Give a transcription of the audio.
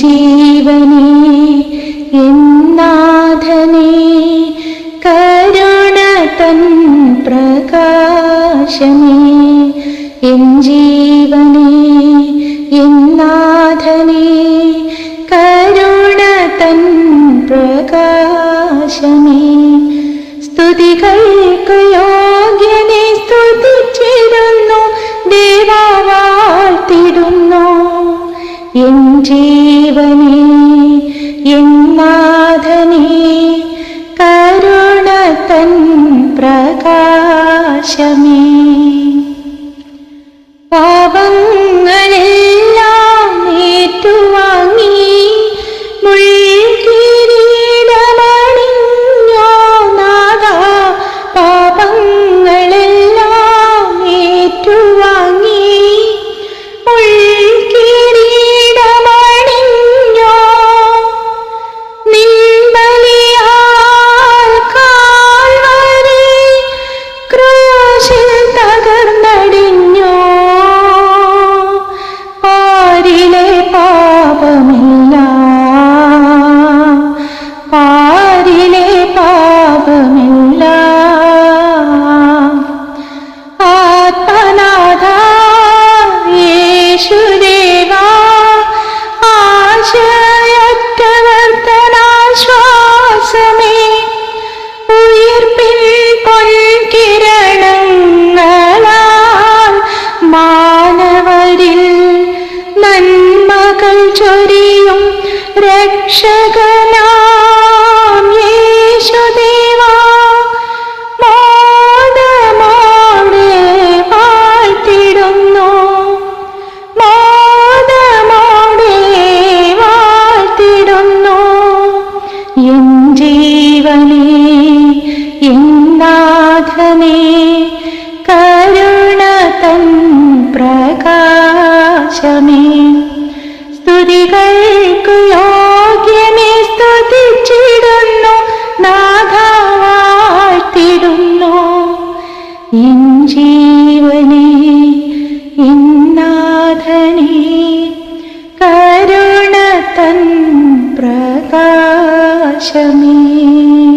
ജീവനേ എന്നാഥനേ കരുണ തൻ പ്രകാശമേ എൻ ജീവനേ എന്നാഥനേ കരുണ തൻ പ്രകാശമേ. സ്തുതികൾക്ക് യോഗ്യനെ സ്തുതിച്ചിരുന്നു ദേവാ വാഴ്ത്തിടുന്നു എൻ ജീവനേ എന്നാഥനേ കരുണ തൻ പ്രകാശമേ. രക്ഷകനാം യേശുദേവാ മോദമോടെ വാഴ്ത്തിടുന്നു. മോദമോടെ വാഴ്ത്തിടുന്നു. എൻ ജീവനേ എന്നാഥനേ കരുണ തൻ പ്രകാശമേ. സ്തുതികൾക്ക് शमी